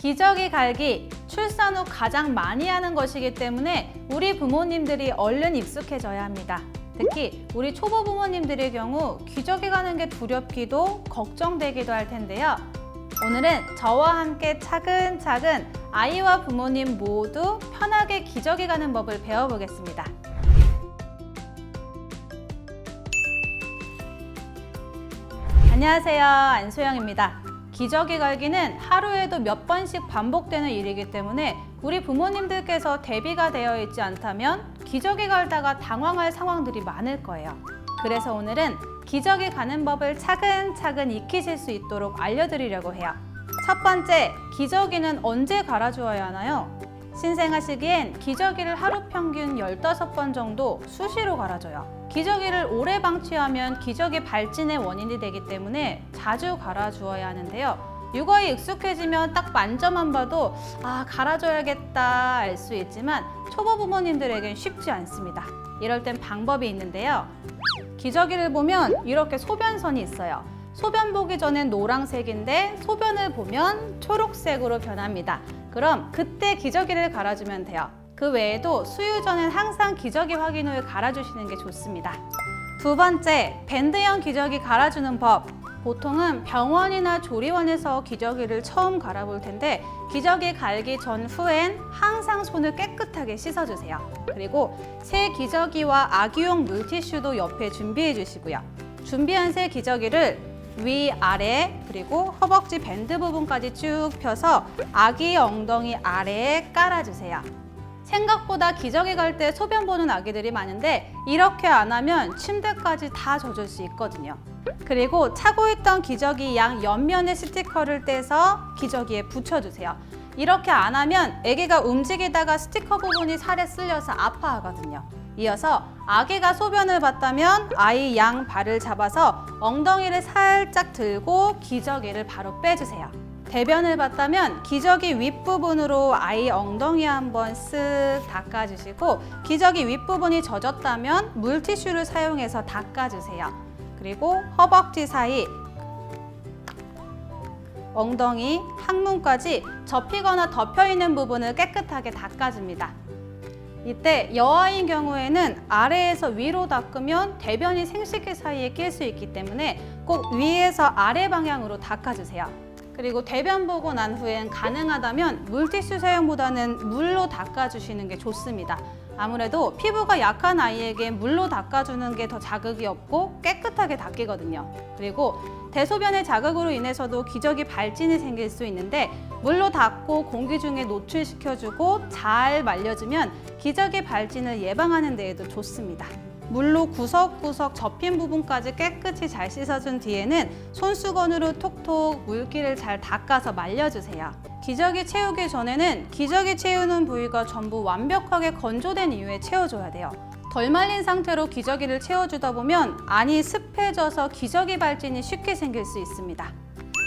기저귀 갈기, 출산 후 가장 많이 하는 것이기 때문에 우리 부모님들이 얼른 익숙해져야 합니다. 특히 우리 초보 부모님들의 경우 기저귀 가는 게 두렵기도 걱정되기도 할 텐데요. 오늘은 저와 함께 차근차근 아이와 부모님 모두 편하게 기저귀 가는 법을 배워보겠습니다. 안녕하세요. 안소영입니다. 기저귀 갈기는 하루에도 몇 번씩 반복되는 일이기 때문에 우리 부모님들께서 대비가 되어 있지 않다면 기저귀 갈다가 당황할 상황들이 많을 거예요. 그래서 오늘은 기저귀 가는 법을 차근차근 익히실 수 있도록 알려드리려고 해요. 첫 번째, 기저귀는 언제 갈아주어야 하나요? 신생아시기엔 기저귀를 하루 평균 15번 정도 수시로 갈아줘요. 기저귀를 오래 방치하면 기저귀 발진의 원인이 되기 때문에 자주 갈아주어야 하는데요. 육아에 익숙해지면 딱 만져만 봐도 아 갈아줘야겠다 알 수 있지만 초보 부모님들에겐 쉽지 않습니다. 이럴 땐 방법이 있는데요. 기저귀를 보면 이렇게 소변선이 있어요. 소변 보기 전엔 노란색인데 소변을 보면 초록색으로 변합니다. 그럼 그때 기저귀를 갈아주면 돼요. 그 외에도 수유 전엔 항상 기저귀 확인 후에 갈아주시는 게 좋습니다. 두 번째, 밴드형 기저귀 갈아주는 법. 보통은 병원이나 조리원에서 기저귀를 처음 갈아볼 텐데 기저귀 갈기 전 후엔 항상 손을 깨끗하게 씻어주세요. 그리고 새 기저귀와 아기용 물티슈도 옆에 준비해 주시고요. 준비한 새 기저귀를 위, 아래, 그리고 허벅지 밴드 부분까지 쭉 펴서 아기 엉덩이 아래에 깔아주세요. 생각보다 기저귀 갈 때 소변 보는 아기들이 많은데 이렇게 안 하면 침대까지 다 젖을 수 있거든요. 그리고 차고 있던 기저귀 양 옆면에 스티커를 떼서 기저귀에 붙여주세요. 이렇게 안 하면 아기가 움직이다가 스티커 부분이 살에 쓸려서 아파하거든요. 이어서 아기가 소변을 봤다면 아이 양 발을 잡아서 엉덩이를 살짝 들고 기저귀를 바로 빼주세요. 대변을 봤다면 기저귀 윗부분으로 아이 엉덩이 한번 쓱 닦아주시고 기저귀 윗부분이 젖었다면 물티슈를 사용해서 닦아주세요. 그리고 허벅지 사이 엉덩이, 항문까지 접히거나 덮여 있는 부분을 깨끗하게 닦아줍니다. 이때 여아인 경우에는 아래에서 위로 닦으면 대변이 생식기 사이에 낄 수 있기 때문에 꼭 위에서 아래 방향으로 닦아주세요. 그리고 대변 보고 난 후엔 가능하다면 물티슈 사용보다는 물로 닦아주시는 게 좋습니다. 아무래도 피부가 약한 아이에게 물로 닦아주는 게 더 자극이 없고 깨끗하게 닦이거든요. 그리고 대소변의 자극으로 인해서도 기저귀 발진이 생길 수 있는데 물로 닦고 공기 중에 노출시켜주고 잘 말려주면 기저귀 발진을 예방하는 데에도 좋습니다. 물로 구석구석 접힌 부분까지 깨끗이 잘 씻어준 뒤에는 손수건으로 톡톡 물기를 잘 닦아서 말려주세요. 기저귀 채우기 전에는 기저귀 채우는 부위가 전부 완벽하게 건조된 이후에 채워줘야 돼요. 덜 말린 상태로 기저귀를 채워주다 보면 안이 습해져서 기저귀 발진이 쉽게 생길 수 있습니다.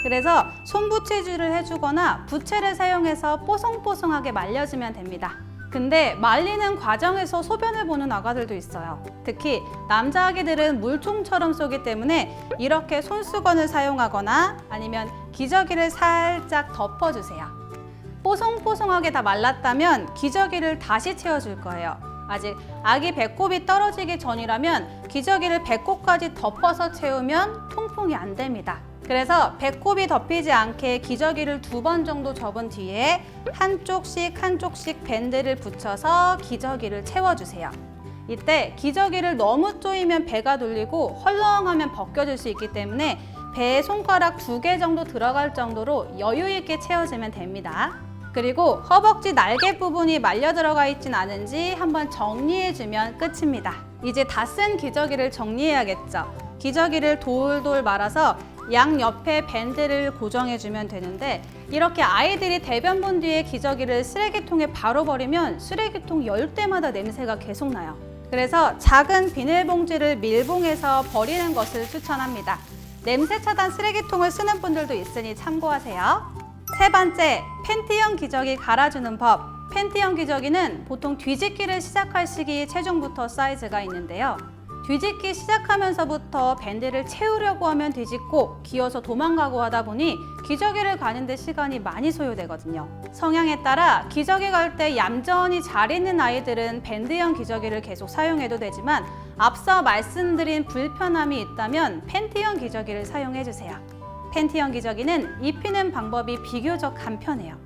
그래서 손부채질을 해주거나 부채를 사용해서 뽀송뽀송하게 말려주면 됩니다. 근데 말리는 과정에서 소변을 보는 아가들도 있어요. 특히 남자 아기들은 물총처럼 쏘기 때문에 이렇게 손수건을 사용하거나 아니면 기저귀를 살짝 덮어주세요. 뽀송뽀송하게 다 말랐다면 기저귀를 다시 채워줄 거예요. 아직 아기 배꼽이 떨어지기 전이라면 기저귀를 배꼽까지 덮어서 채우면 통풍이 안 됩니다. 그래서 배꼽이 덮이지 않게 기저귀를 두 번 정도 접은 뒤에 한쪽씩 한쪽씩 밴드를 붙여서 기저귀를 채워주세요. 이때 기저귀를 너무 조이면 배가 돌리고 헐렁하면 벗겨질 수 있기 때문에 배에 손가락 두 개 정도 들어갈 정도로 여유 있게 채워주면 됩니다. 그리고 허벅지 날개 부분이 말려 들어가 있진 않은지 한번 정리해주면 끝입니다. 이제 다 쓴 기저귀를 정리해야겠죠. 기저귀를 돌돌 말아서 양 옆에 밴드를 고정해주면 되는데 이렇게 아이들이 대변 본 뒤에 기저귀를 쓰레기통에 바로 버리면 쓰레기통 열 때마다 냄새가 계속 나요. 그래서 작은 비닐봉지를 밀봉해서 버리는 것을 추천합니다. 냄새 차단 쓰레기통을 쓰는 분들도 있으니 참고하세요. 세 번째, 팬티형 기저귀 갈아주는 법. 팬티형 기저귀는 보통 뒤집기를 시작할 시기 체중부터 사이즈가 있는데요. 뒤집기 시작하면서부터 밴드를 채우려고 하면 뒤집고 기어서 도망가고 하다 보니 기저귀를 가는데 시간이 많이 소요되거든요. 성향에 따라 기저귀 갈 때 얌전히 잘 있는 아이들은 밴드형 기저귀를 계속 사용해도 되지만 앞서 말씀드린 불편함이 있다면 팬티형 기저귀를 사용해 주세요. 팬티형 기저귀는 입히는 방법이 비교적 간편해요.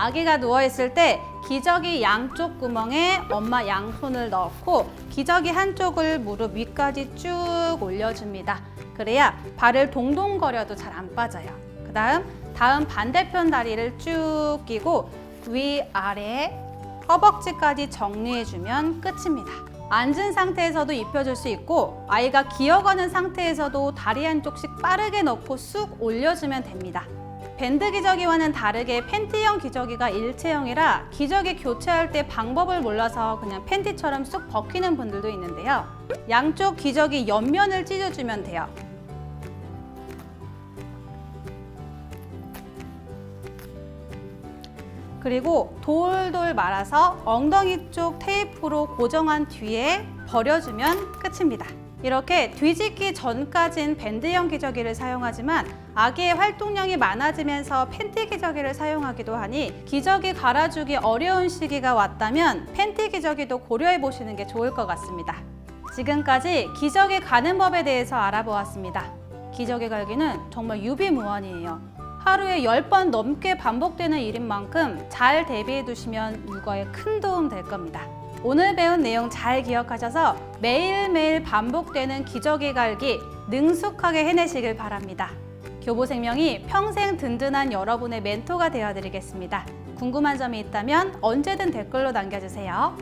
아기가 누워있을 때 기저귀 양쪽 구멍에 엄마 양손을 넣고 기저귀 한쪽을 무릎 위까지 쭉 올려줍니다. 그래야 발을 동동거려도 잘 안 빠져요. 그 다음, 다음 반대편 다리를 쭉 끼고 위, 아래, 허벅지까지 정리해주면 끝입니다. 앉은 상태에서도 입혀줄 수 있고 아이가 기어가는 상태에서도 다리 한쪽씩 빠르게 넣고 쑥 올려주면 됩니다. 밴드 기저귀와는 다르게 팬티형 기저귀가 일체형이라 기저귀 교체할 때 방법을 몰라서 그냥 팬티처럼 쑥 벗기는 분들도 있는데요. 양쪽 기저귀 옆면을 찢어주면 돼요. 그리고 돌돌 말아서 엉덩이 쪽 테이프로 고정한 뒤에 버려주면 끝입니다. 이렇게 뒤집기 전까진 밴드형 기저귀를 사용하지만 아기의 활동량이 많아지면서 팬티 기저귀를 사용하기도 하니 기저귀 갈아주기 어려운 시기가 왔다면 팬티 기저귀도 고려해 보시는 게 좋을 것 같습니다. 지금까지 기저귀 가는 법에 대해서 알아보았습니다. 기저귀 갈기는 정말 유비무환이에요. 하루에 10번 넘게 반복되는 일인 만큼 잘 대비해 두시면 육아에 큰 도움 될 겁니다. 오늘 배운 내용 잘 기억하셔서 매일매일 반복되는 기저귀 갈기 능숙하게 해내시길 바랍니다. 교보생명이 평생 든든한 여러분의 멘토가 되어드리겠습니다. 궁금한 점이 있다면 언제든 댓글로 남겨주세요.